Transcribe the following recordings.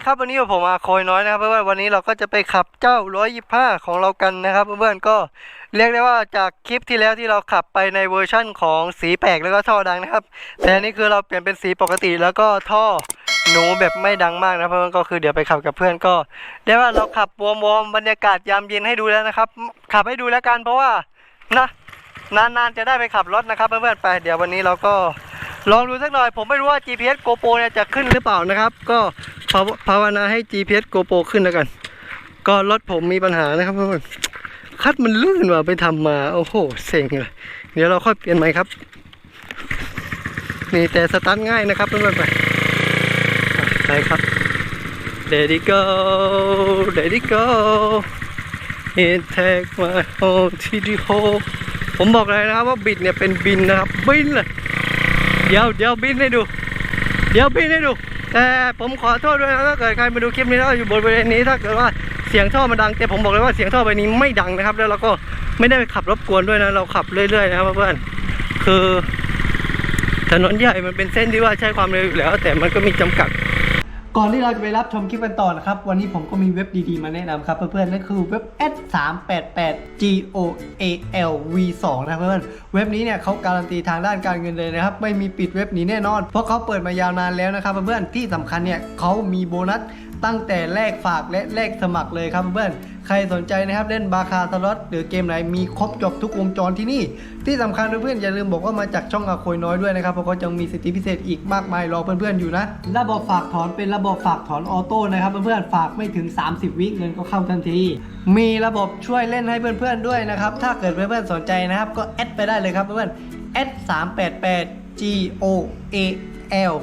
ดีครับวันนี้ผมอาโคอยน้อยนะครับเพื่อนๆวันนี้เราก็จะไปขับเจ้า 125 ของเรากันนะครับเพื่อนๆก็เรียกได้ว่าจากคลิปที่แล้วที่เราขับไปในเวอร์ชั่นของสีแปลกแล้วก็ท่อดังนะครับ แต่อันนี้คือเราเปลี่ยนเป็นสีปกติแล้วก็ท่อหนูแบบไม่ดังมากนะเพื่อนๆก็คือเดี๋ยวไปขับกับเพื่อนก็เรียกว่าเราขับวอร์มๆบรรยากาศยามเย็นให้ดูแล้วนะครับ ขับให้ดูแล้วกันเพราะว่านะนานๆจะได้ไปขับรถนะครับเพื่อนๆไปเดี๋ยววันนี้เราก็ลองดูสักหน่อยผมไม่รู้ว่า GPS GoPro เนี่ยจะขึ้นหรือเปล่านะครับ ก็ ภาวภาวนาให้ GPS GoPro ขึ้นแล้วกัน ก็รถผมมีปัญหานะครับเพื่อนคัดมันลื่นว่ะไปทำมา โอ้โห เซ็งเลย เดี๋ยวเราค่อยเปลี่ยนใหม่ครับ นี่แต่สตาร์ทง่ายนะครับเพื่อนๆไปไปครับ Let it go Let it go It take my home to the home ผมบอกเลยนะครับว่าบิดเนี่ยเป็นบินนะครับ บินเลย เดี๋ยวเดี๋ยวบินให้ดู เดี๋ยวบินให้ดู แต่ผมขอโทษด้วยนะถ้าเกิดใครมาดูคลิปนี้แล้วอยู่บริเวณนี้ถ้าเกิดว่าเสียงท่อมันดังแต่ผมบอกเลยว่าเสียงท่อใบนี้ไม่ดังนะครับ แล้วเราก็ไม่ได้ไปขับรบกวนด้วยนะเราขับเรื่อยๆนะครับเพื่อนคือถนนใหญ่มันเป็นเส้นที่ว่าใช้ความเร็วอยู่แล้ว แต่มันก็มีจำกัด ก่อนที่เราจะไปรับชมคลิปกันต่อนะครับ วันนี้ผมก็มีเว็บดีๆ มาแนะนำครับเพื่อนๆนั่นคือเว็บ s 3 8 8 g o a l v 2นะเพื่อนๆเว็บนี้เนี่ยเขาการันตีทางด้านการเงินเลยนะครับ ไม่มีปิดเว็บนี้แน่นอน เพราะเขาเปิดมายาวนานแล้วนะครับเพื่อนๆที่สำคัญเนี่ยเขามีโบนัสตั้งแต่แรกฝากและแรกสมัครเลยครับเพื่อน ครสนใจนะครับเล่นบาคาสล็อตหรือเกมไหนมีครบจบทุกวงจรที่นี่ ที่สำคัญเพื่อนๆอย่าลืมบอกว่ามาจากช่องอาโคยน้อยด้วยนะครับเพราะเขาจะมีสิทธิพิเศษอีกมากมายรอเพื่อนๆอยู่นะระบบฝากถอนเป็นระบบฝากถอนออโต้นะครับเพื่อนๆฝากไม่ถึง 30 วิเงินก็เข้าทันที มีระบบช่วยเล่นให้เพื่อนๆด้วยนะครับถ้าเกิดเพื่อนๆสนใจนะครับ ก็แอดไปได้เลยครับเพื่อนๆแอด388 g o a l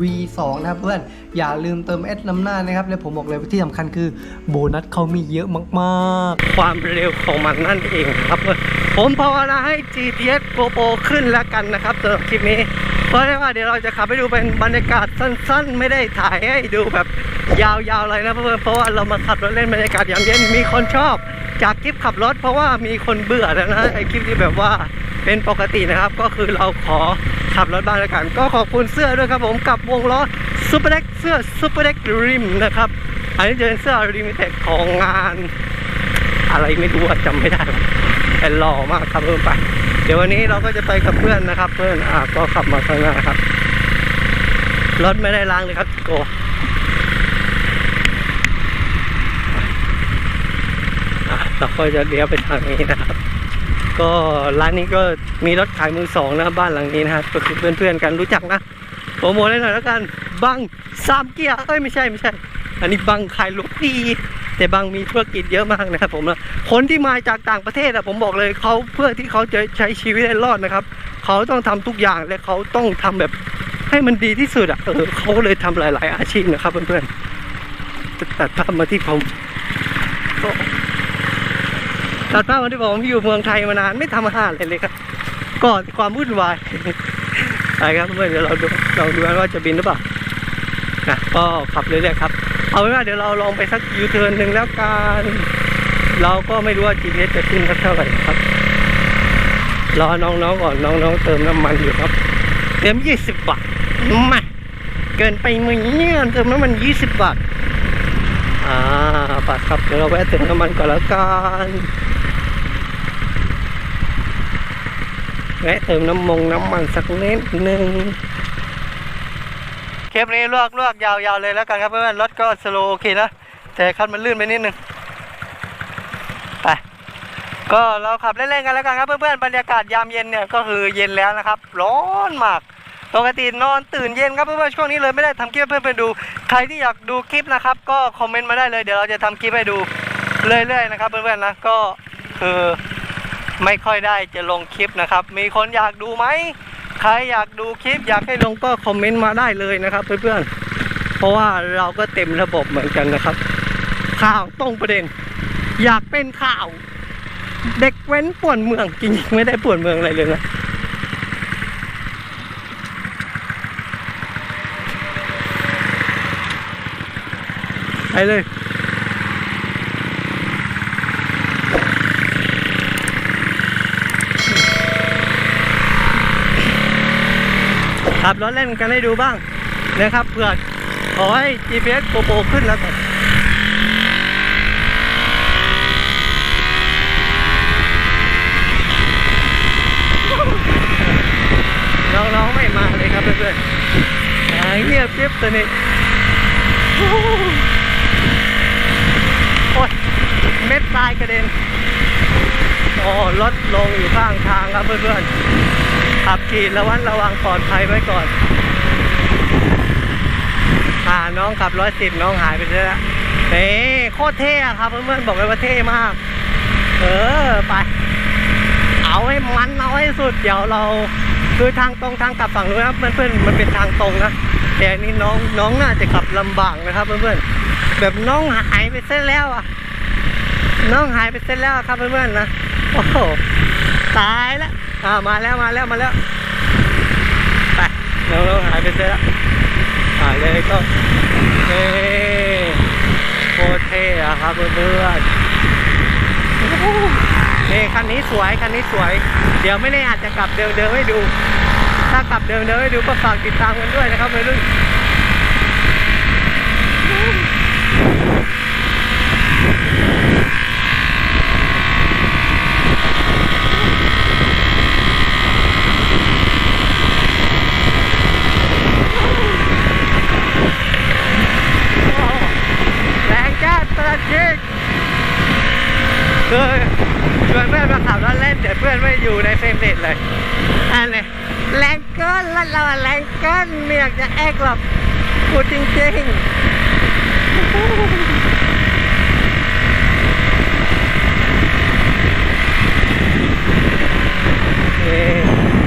V2 นะครับเพื่อนอย่าลืมเติม S นำหน้านะครับ และผมบอกเลยว่าที่สำคัญคือโบนัสเขามีเยอะมากๆ ความเร็วของมันนั่นเองครับ ผมภาวนาให้ GPS GoPro ขึ้นแล้วกันนะครับสำหรับคลิปนี้ เพราะว่าเดี๋ยวเราจะขับไปดูเป็นบรรยากาศสั้นๆ ไม่ได้ถ่ายให้ดูแบบยาวๆเลยนะเพื่อนเพราะว่าเรามาขับรถเล่นบรรยากาศยามเย็นมีคนชอบจากคลิปขับรถเพราะว่ามีคนเบื่อแล้วนะไอคลิปที่แบบว่าเป็นปกตินะครับ ก็คือเราขอ ขับรถบ้างแล้วกัน ก็ขอบคุณเสื้อด้วยครับผมกับวงล้อซูเปอร์เด็กเสื้อซูเปอร์เด็กริมนะครับ อันนี้จะเป็นเสื้อลิมเต็ดของงาน อะไรไม่รู้จำไม่ได้แต่หล่อมากครับเพื่อนไปเดี๋ยววันนี้เราก็จะไปกับเพื่อนนะครับ เพื่อนอะก็ขับมาข้างหน้าครับรถไม่ได้ล้างเลยครับโกเราก็จะเลี้ยวไปทางนี้นะครับ ก็ร้านนี้ก็มีรถขายมือสองนะครับบ้านหลังนี้นะครับก็คือเพื่อนๆกันรู้จักนะโปรโมทให้หน่อยแล้วกันบังสามเกียร์เอ้ยไม่ใช่ไม่ใช่ อันนี้บังขายรถดีแต่บังมีธุรกิจเยอะมากนะครับผมนะคนที่มาจากต่างประเทศอะผมบอกเลยเขาเพื่อที่เขาจะใช้ชีวิตให้รอดนะครับเขาต้องทำทุกอย่างและเขาต้องทำแบบให้มันดีที่สุดอะเออเขาเลยทำหลาย ๆ อาชีพนะครับเพื่อนๆตัดภาพมาที่ผมก็ ตัดภาพมาที่ผมอยู่เมืองไทยมานานไม่ทำอาหารเลยเลยครับก่อนความวุ่นวายไปครับเพื่อนเดี๋ยวเราดูเราดูกันว่าจะบินหรือเปล่านะก็ขับเรื่อยๆครับเอาเป็นว่าเดี๋ยวเราลองไปสักยูเทิร์นหนึ่งแล้วกันเราก็ไม่รู้ว่า GPS จะขึ้นสักเท่าไหร่ครับรอน้องๆก่อนน้องๆเติมน้ำมันอยู่ครับเติม20บาทมาเกินไปมั้ยเนี่ยเติมน้ำมัน20บาทอ่าปาดครับเดี๋ยวเราแวะเติมน้ำมันก่อนแล้วกัน แวะเติมน้ำมงน้ำมันสักนิดนึงคลิปนี้ลวกลวกยาวๆเลยแล้วกันครับเพื่อนๆรถก็สโลว์โอเคนะแต่คันมันลื่นไปนิดนึงไปก็เราขับเล่นๆกันแล้วกันครับเพื่อนๆบรรยากาศยามเย็นเนี่ยก็คือเย็นแล้วนะครับ ร้อนมากปกตินอนตื่นเย็นครับเพื่อนๆช่วงนี้เลยไม่ได้ทำคลิปเพื่อนๆดู ใครที่อยากดูคลิปนะครับ ก็คอมเมนต์มาได้เลยเดี๋ยวเราจะทำคลิปให้ดูเรื่อยๆนะครับเพื่อนๆนะก็คือ ไม่ค่อยได้จะลงคลิปนะครับ มีคนอยากดูไหม ใครอยากดูคลิปอยากให้ลงก็คอมเมนต์มาได้เลยนะครับ เพื่อนๆ เพราะว่าเราก็เต็มระบบเหมือนกันนะครับ ข่าวตรงประเด็น อยากเป็นข่าว เด็กเว้นป่วนเมืองจริงๆไม่ได้ป่วนเมืองอะไรเลยนะไปเลย ขับรถเล่นกันให้ดูบ้างนะครับเผื่อขอให้ GPS GoPro ขึ้นแล้วกันน้องๆไม่มาเลยครับเพื่อนๆหายเงียบเก็บตัวนี้โอ้ยเม็ดทรายกระเด็นโอ้รถลงอยู่ข้างทางครับเพื่อนๆ ขับขี่ระวัดระวังปลอดภัยไว้ก่อนอ่าน้องขับร้อยสิบน้องหายไปแล้วเฮ้โคตรเท่อะครับเพื่อนๆบอกเลยว่าเท่มาก เออไป เอาให้มันเอาให้สุดเดี๋ยวเราคือทางตรงทางกลับฝั่งนู้นครับเพื่อนๆมันเป็นทางตรงนะแต่อันนี่น้องน้องน่าจะขับลำบากนะครับเพื่อนๆแบบน้องหายไปเส้นแล้วอะ น้องหายไปเส้นแล้วครับเพื่อนๆนะโอ้โหตายแล้ว อ่ามาแล้วมาแล้วมาแล้วไปน้องน้องหายไปเส้นแล้วอ่าเลยก็เฮ้โคตรเท่อะครับเพื่อนๆนี่คันนี้สวยคันนี้สวย เดี๋ยวไม่แน่อาจจะกลับเดิมเดิมให้ดู ถ้ากลับเดิมเดิมให้ดูก็ฝากติดตามกันด้วยนะครับวัยรุ่นแรงจ้าตระชิก คือชวนเพื่อนมาขับรถเล่นเดี๋ยวเพื่อนไม่อยู่ในเฟรมเรทเลยอันนี้แรงเกินรถเราอะแรงเกินไม่อยากจะแอกหรอกพูดจริงๆนี่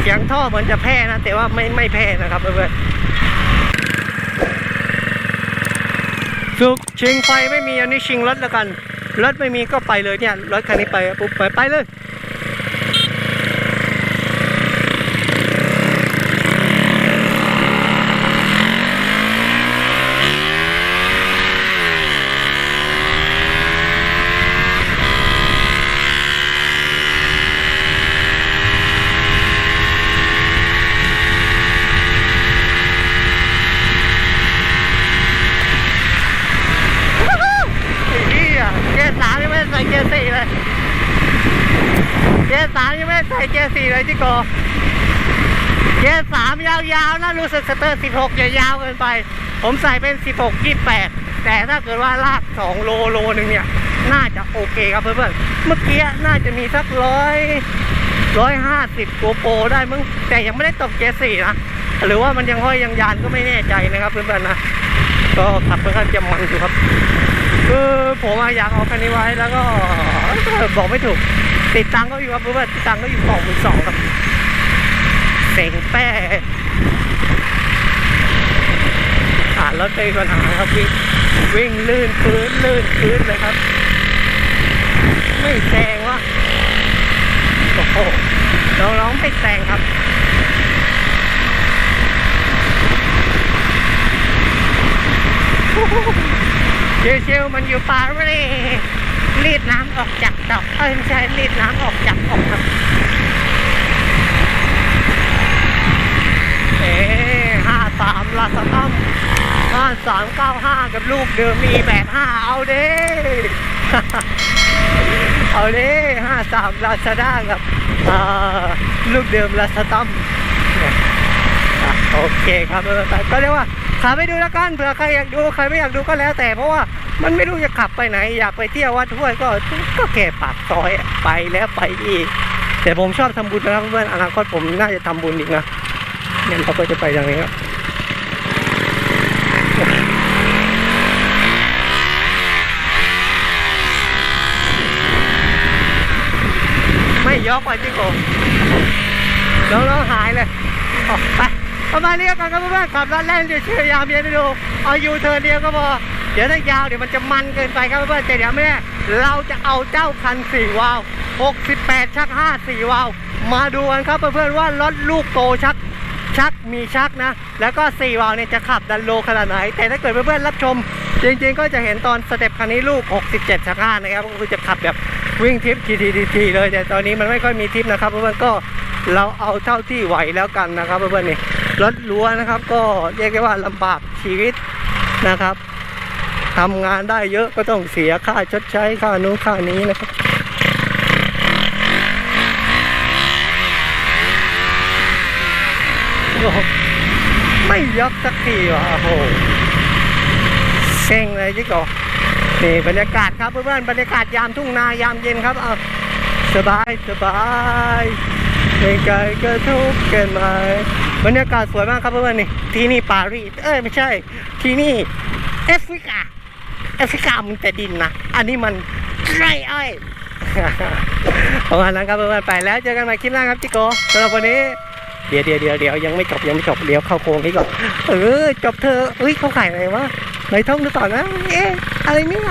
เสียงท่อเหมือนจะแพ้นะ แต่ว่าไม่ไม่แพ้นะครับเพื่อนๆสุกชิงไฟไม่มีอันนี้ชิงรถแล้วกัน รถไม่มีก็ไปเลยเนี่ย รถคันนี้ไปปุ๊บไปไปเลย ไอ้เหี้ยเกีย ร์สามยังไม่ใส่เกียร์สี่เลย เกียร์สามยังไม่ใส่เกียร์สี่เลยจิโกเกียร์สามยาวๆนะรู้สึกสเตอร์สิบหกจะยาวเกินไป ผมใส่เป็นสิบหกยี่แปดแต่ถ้าเกิดว่าลากสองโลโลหนึ่งเนี่ย น่าจะโอเคครับเพื่อนๆ เมื่อกี้น่าจะมีสักร้อยร้อยห้าสิบโกโปได้มึงแต่ยังไม่ได้ตกเกียร์สี่นะ หรือว่ามันยังห้อยยังยานก็ไม่แน่ใจนะครับเพื่อนๆนะ ก็ขับค่อนข้างจะมันอยู่ครับ คือผมอะอยากเอาคันนี้ไว้แล้วก็บอกไม่ถูก ติดตังก็อยู่ครับเพราะว่าติดตังก็อยู่สองหมื่นสองครับเซ็งแป้อ่ารถเป็นปัญหาครับวิ่งวิ่งลื่นพื้นลื่นพื้นเลยครับ ไม่แซงวะโอ้โหน้องๆไม่แซงครับเชลๆมันอยู่ปารีสรีดน้ำออกจากดอกเอ้ยไม่ใช่รีดน้ำออกจากอกครับเอ๊ห้าสามลาสตัมห้าสามเก้าห้ากับลูกเดิมมีแปดห้าเอาเด้เอาเด้ห้าสามลาซาด้ากับลูกเดิมลาสตัมโอเคครับก็เรียกว่า ขับไปดูแล้วกันเผื่อใครอยากดูใครไม่อยากดูก็แล้ว แต่เพราะว่ามันไม่รู้จะขับไปไหน อยากไปเที่ยววัดห้วยก็ก็แค่ปากซอยไปแล้วไปอีก แต่ผมชอบทำบุญนะครับเพื่อนอนาคตผมน่าจะทำบุญอีกนะเนี่ยเราก็จะไปอย่างนี้ครับไม่ยกไปจิโกน้องๆหายเลยออกไป ประมาณนี้แล้วกันครับเพื่อนๆขับรถเล่นเดี๋ยวเชื่อยาวเบียนไปดูเอายูเทิร์นเดียวก็พอเดี๋ยวถ้ายาวเดี๋ยวมันจะมันเกินไปครับเพื่อนๆแต่เดี๋ยวไม่แน่เราจะเอาเจ้าคันสี่วาล์ว68 ชัก 5 4 วาล์วมาดูกันครับเพื่อนๆว่ารถลูกโตชักชักมีชักนะ แล้วก็ 4 วาล์วเนี่ยจะขับดันโลขนาดไหน แต่ถ้าเกิดเพื่อนๆรับชม จริงๆ ก็จะเห็นตอนสเต็ปคันนี้ลูก 67 ชัก 5 นะครับ ก็คือจะขับแบบวิ่งทิปทีๆเลย แต่ตอนนี้มันไม่ค่อยมีทิปนะครับเพื่อนๆก็เราเอาเท่าที่ไหวแล้วกันนะครับเพื่อนๆนี่ รถรั้วนะครับ ก็เรียกได้ว่าลำบากชีวิตนะครับทำงานได้เยอะก็ต้องเสียค่าชดใช้ค่านู้นค่านี้นะครับไม่ยกสักทีว่ะโอ้โหเซ็งเลยจิโกอนี่บรรยากาศครับเพื่อนๆบรรยากาศยามทุ่งนายามเย็นครับอะสบายสบายไม่ไกลก็ทุกข์กันไหม บรรยากาศสวยมากครับเพื่อนๆนี่ที่นี่ปารีสเอ้ยไม่ใช่ ที่นี่แอฟริกาแอฟริกามันแต่ดินนะอันนี้มันไรอ้อยประมาณนั้นครับเพื่อนๆไปแล้วเจอกันใหม่คลิปหน้าครับจิโกสำหรับวันนี้เดี๋ยวเดี๋ยวเดี๋ยวเดี๋ยวยังไม่จบยังไม่จบเดี๋ยวเข้าโครงนี้ก่อนเออจบเธอเอ้ยเขาขายอะไรวะในท่องดูต่อนะเอ๊ะอะไรเนี่ย